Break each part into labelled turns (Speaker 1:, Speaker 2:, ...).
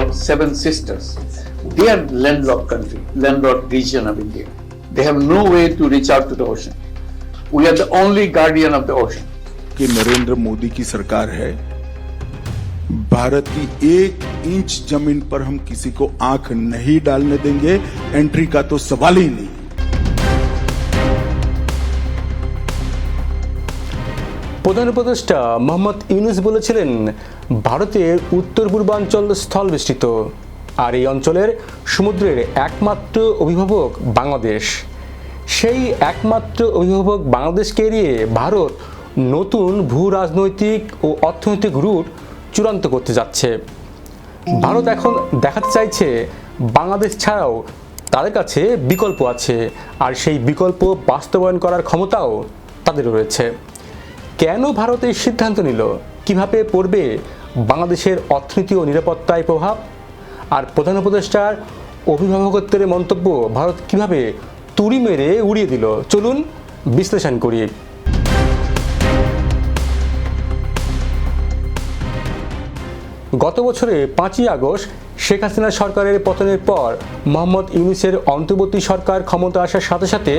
Speaker 1: called Seven Sisters. They are landlocked country, landlocked region of India. They have no way to reach out to the ocean. We are the only guardian of the ocean.
Speaker 2: कि नरेंद्र मोदी की सरकार है भारत की एक inch ज़मीन पर हम किसी को आँख नहीं डालने देंगे एंट्री का तो सवाल ही नहीं
Speaker 3: প্রধান উপদেষ্টা মোহাম্মদ ইউনুস বলেছিলেন ভারতের উত্তর পূর্বাঞ্চল স্থল বেষ্টিত, আর এই অঞ্চলের সমুদ্রের একমাত্র অভিভাবক বাংলাদেশ। সেই একমাত্র অভিভাবক বাংলাদেশকে এড়িয়ে ভারত নতুন ভূ রাজনৈতিক ও অর্থনৈতিক রুট চূড়ান্ত করতে যাচ্ছে। ভারত এখন দেখাতে চাইছে, বাংলাদেশ ছাড়াও তাদের কাছে বিকল্প আছে, আর সেই বিকল্প বাস্তবায়ন করার ক্ষমতাও তাদের রয়েছে। কেন ভারত এই সিদ্ধান্ত নিল? কীভাবে পড়বে বাংলাদেশের অর্থনীতি ও নিরাপত্তায় প্রভাব? আর প্রধান উপদেষ্টার অভিভাবকত্বের মন্তব্য ভারত কীভাবে তুড়ি মেরে উড়িয়ে দিল? চলুন বিশ্লেষণ করি। গত বছরে পাঁচই আগস্ট শেখ হাসিনা সরকারের পতনের পর মোহাম্মদ ইউনুসের অন্তর্বর্তী সরকার ক্ষমতা আসার সাথে সাথে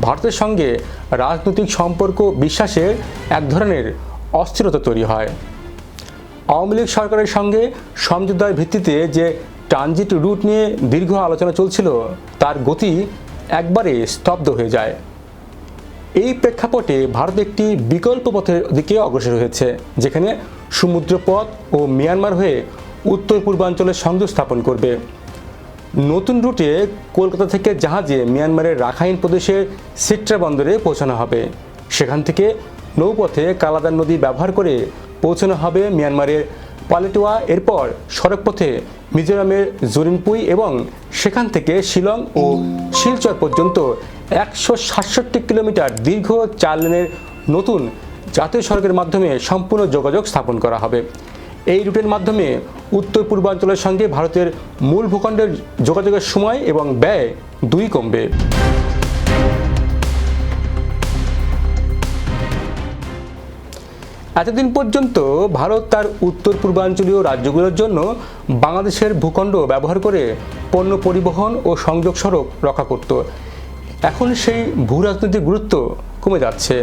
Speaker 3: ভারতের সঙ্গে রাজনৈতিক সম্পর্ক বিশ্বাসের এক ধরনের অস্থিরতা তৈরি হয়। আওয়ামী লীগ সরকারের সঙ্গে সমঝোতার ভিত্তিতে যে ট্রানজিট রুট নিয়ে দীর্ঘ আলোচনা চলছিল, তার গতি একবারে স্তব্ধ হয়ে যায়। এই প্রেক্ষাপটে ভারত একটি বিকল্প পথের দিকে অগ্রসর হয়েছে, যেখানে সমুদ্রপথ ও মিয়ানমার হয়ে উত্তর পূর্বাঞ্চলে সংযোগ স্থাপন করবে। নতুন রুটে কলকাতা থেকে জাহাজে মিয়ানমারের রাখাইন প্রদেশের সিট্রা বন্দরে পৌঁছানো হবে। সেখান থেকে নৌপথে কালাদান নদী ব্যবহার করে পৌঁছানো হবে মিয়ানমারের পালেটোয়া এরপর সড়কপথে মিজোরামের জরিনপুই এবং সেখান থেকে শিলং ও শিলচর পর্যন্ত একশো সাতষট্টি কিলোমিটার দীর্ঘ চার লেনের নতুন জাতীয় সড়কের মাধ্যমে সম্পূর্ণ যোগাযোগ স্থাপন করা হবে। এই রুটের মাধ্যমে উত্তর পূর্বাঞ্চলের সঙ্গে ভারতের মূল ভূখণ্ডের যোগাযোগের সময় এবং ব্যয় দুই কমবে। এতদিন পর্যন্ত ভারত তার উত্তর পূর্বাঞ্চলীয় রাজ্যগুলোর জন্য বাংলাদেশের ভূখণ্ড ব্যবহার করে পণ্য পরিবহন ও সংযোগ সড়ক রক্ষা করত। এখন সেই ভূ রাজনৈতিক গুরুত্ব কমে যাচ্ছে।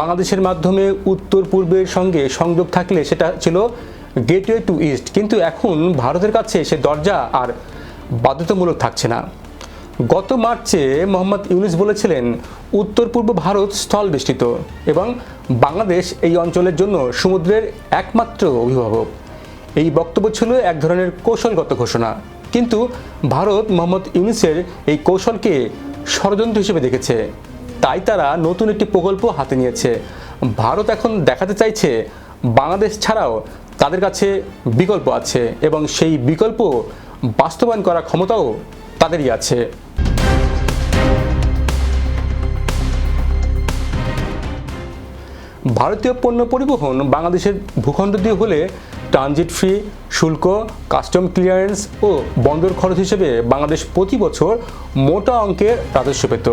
Speaker 3: বাংলাদেশের মাধ্যমে উত্তর পূর্বের সঙ্গে সংযোগ থাকলে সেটা ছিল গেটওয়ে টু ইস্ট। কিন্তু এখন ভারতের কাছে সে দরজা আর বাধ্যতামূলক থাকছে না। গত মার্চে মোহাম্মদ ইউনুস বলেছিলেন, উত্তর পূর্ব ভারত স্থল বেষ্টিত এবং বাংলাদেশ এই অঞ্চলের জন্য সমুদ্রের একমাত্র অভিভাবক। এই বক্তব্য ছিল এক ধরনের কৌশলগত ঘোষণা। কিন্তু ভারত মোহাম্মদ ইউনুসের এই কৌশলকে ষড়যন্ত্র হিসেবে দেখেছে। তাই তারা নতুন একটি প্রকল্প হাতে নিয়েছে। ভারত এখন দেখাতে চাইছে, বাংলাদেশ ছাড়াও তাদের কাছে বিকল্প আছে এবং সেই বিকল্প বাস্তবায়ন করার ক্ষমতাও তাদেরই আছে। ভারতীয় পণ্য পরিবহন বাংলাদেশের ভূখণ্ড দিয়ে হলে ট্রানজিট ফি শুল্ক কাস্টম ক্লিয়ারেন্স ও বন্দর খরচ হিসেবে বাংলাদেশ প্রতি বছর মোটা অঙ্কের রাজস্ব পেত।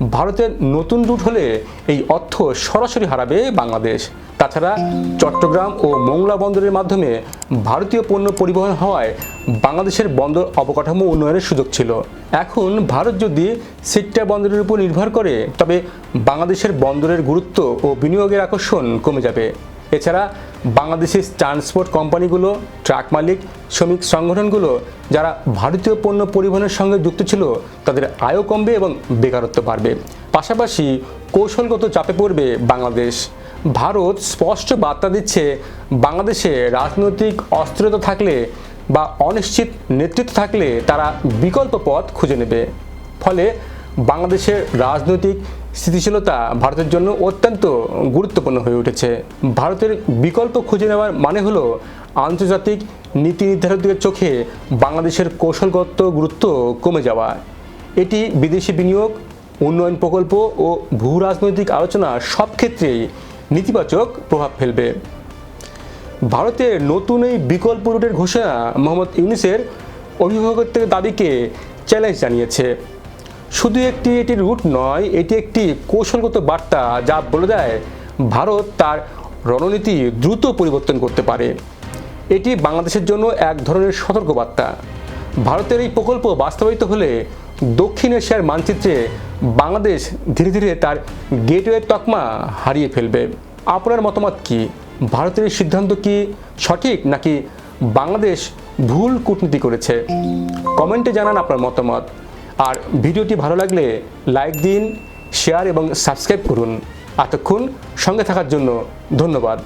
Speaker 3: ভারতের নতুন রুট হলে এই অর্থ সরাসরি হারাবে বাংলাদেশ। তাছাড়া চট্টগ্রাম ও মোংলা বন্দরের মাধ্যমে ভারতীয় পণ্য পরিবহন হওয়ায় বাংলাদেশের বন্দর অবকাঠামো উন্নয়নের সুযোগ ছিল। এখন ভারত যদি সিট্টা বন্দরের উপর নির্ভর করে, তবে বাংলাদেশের বন্দরের গুরুত্ব ও বিনিয়োগের আকর্ষণ কমে যাবে। এছাড়া বাংলাদেশের ট্রান্সপোর্ট কোম্পানিগুলো ট্রাক মালিক, শ্রমিক সংগঠনগুলো যারা ভারতীয় পণ্য পরিবহনের সঙ্গে যুক্ত ছিল, তাদের আয়ও কমবে এবং বেকারত্ব বাড়বে। পাশাপাশি কৌশলগত চাপে পড়বে বাংলাদেশ। ভারত স্পষ্ট বার্তা দিচ্ছে, বাংলাদেশে রাজনৈতিক অস্থিরতা থাকলে বা অনিশ্চিত নেতৃত্ব থাকলে তারা বিকল্প পথ খুঁজে নেবে। ফলে বাংলাদেশের রাজনৈতিক স্থিতিশীলতা ভারতের জন্য অত্যন্ত গুরুত্বপূর্ণ হয়ে উঠেছে। ভারতের বিকল্প খুঁজে নেওয়ার মানে হলো আন্তর্জাতিক নীতি নির্ধারকদের চোখে বাংলাদেশের কৌশলগত গুরুত্ব কমে যাওয়া। এটি বিদেশি বিনিয়োগ, উন্নয়ন প্রকল্প ও ভূ রাজনৈতিক আলোচনা সব ক্ষেত্রেই নেতিবাচক প্রভাব ফেলবে। ভারতের নতুন এই বিকল্প রুটের ঘোষণা মোহাম্মদ ইউনিসের অভিভাবকত্বের দাবিকে চ্যালেঞ্জ জানিয়েছে। শুধু একটি, এটি রুট নয়, এটি একটি কৌশলগত বার্তা যা বলে দেয় ভারত তার রণনীতি দ্রুত পরিবর্তন করতে পারে। এটি বাংলাদেশের জন্য এক ধরনের সতর্কবার্তা। ভারতের এই প্রকল্প বাস্তবায়িত হলে দক্ষিণ এশিয়ার মানচিত্রে বাংলাদেশ ধীরে ধীরে তার গেটওয়ে তকমা হারিয়ে ফেলবে। আপনার মতামত কি? ভারতের এই সিদ্ধান্ত কি সঠিক নাকি বাংলাদেশ ভুল কূটনীতি করেছে? কমেন্টে জানান আপনার মতামত। আর ভিডিওটি ভালো লাগলে লাইক দিন, শেয়ার এবং সাবস্ক্রাইব করুন। এতক্ষণ সঙ্গে থাকার জন্য ধন্যবাদ।